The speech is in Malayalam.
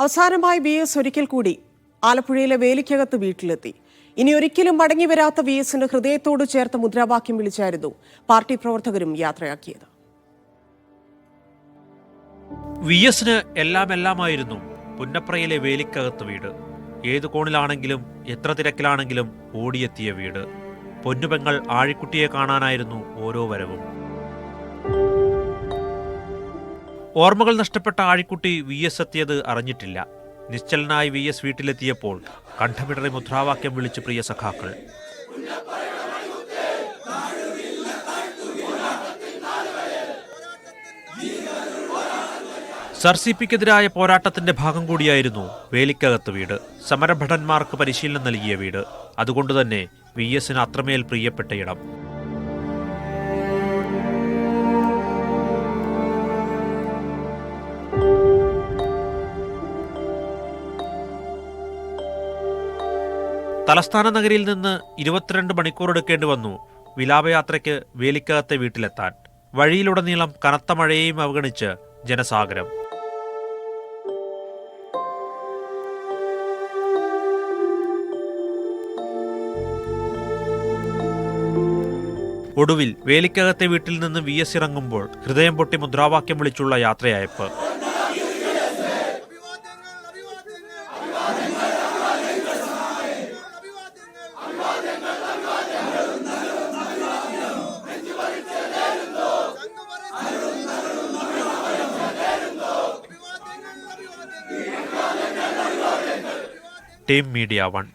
അവസാനമായി വി എസ് ഒരിക്കൽ കൂടി ആലപ്പുഴയിലെ വേലിക്കകത്ത് വീട്ടിലെത്തി. ഇനി ഒരിക്കലും മടങ്ങി വരാത്ത വി എസിന് ഹൃദയത്തോട് ചേർത്ത് മുദ്രാവാക്യം വിളിച്ചായിരുന്നു പാർട്ടി പ്രവർത്തകരും യാത്രയാക്കിയത്. വി എസിന് എല്ലാം എല്ലാമായിരുന്നു പുന്നപ്രയിലെ വേലിക്കകത്ത് വീട്. ഏത് കോണിലാണെങ്കിലും എത്ര തിരക്കിലാണെങ്കിലും ഓടിയെത്തിയ വീട്. പൊന്നുപെങ്ങൾ ആഴിക്കുട്ടിയെ കാണാനായിരുന്നു ഓരോ വരവും. ഓർമ്മകൾ നഷ്ടപ്പെട്ട ആഴിക്കുട്ടി വി എസ് എത്തിയത് അറിഞ്ഞിട്ടില്ല. നിശ്ചലനായി വി എസ് വീട്ടിലെത്തിയപ്പോൾ കണ്ഠമിടറി മുദ്രാവാക്യം വിളിച്ചു പ്രിയ സഖാക്കൾ. സർ സി പിക്കെതിരായ പോരാട്ടത്തിന്റെ ഭാഗം കൂടിയായിരുന്നു വേലിക്കകത്ത് വീട്. സമരഭടന്മാർക്ക് പരിശീലനം നൽകിയ വീട്. അതുകൊണ്ടുതന്നെ വി എസിന് അത്രമേൽ പ്രിയപ്പെട്ട ഇടം. തലസ്ഥാന നഗരിയിൽ നിന്ന് ഇരുപത്തിരണ്ട് മണിക്കൂർ എടുക്കേണ്ടി വന്നു വിലാപയാത്രയ്ക്ക് വേലിക്കകത്തെ വീട്ടിലെത്താൻ. വഴിയിലുടനീളം കനത്ത മഴയെയും അവഗണിച്ച് ജനസാഗരം. ഒടുവിൽ വേലിക്കകത്തെ വീട്ടിൽ നിന്ന് വി എസ് ഇറങ്ങുമ്പോൾ ഹൃദയം പൊട്ടി മുദ്രാവാക്യം വിളിച്ചുള്ള യാത്രയയപ്പ്. Team Media One.